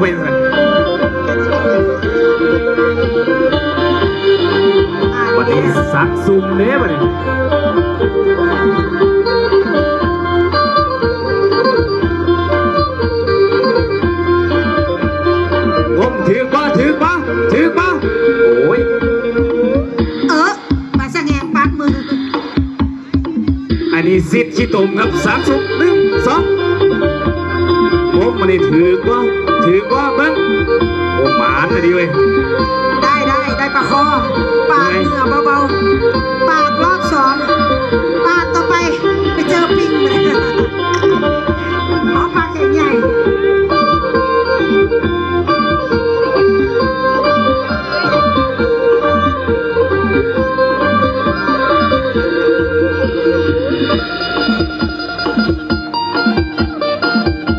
ไปสิวันนี้สักซุ่มเด้วันนี้งมถือบ้าถือบ้าถือบ้าโอ้ย เออมาสะแงงปัดมือ อันนี้สิทธิ์ขี้ตมครับสามสุกหนึ่งสองผมมั นี่ถือกว่าถือกว่าเบิ้งโอ้หมานเลยดิเว้ยได้ได้ได้ประคอง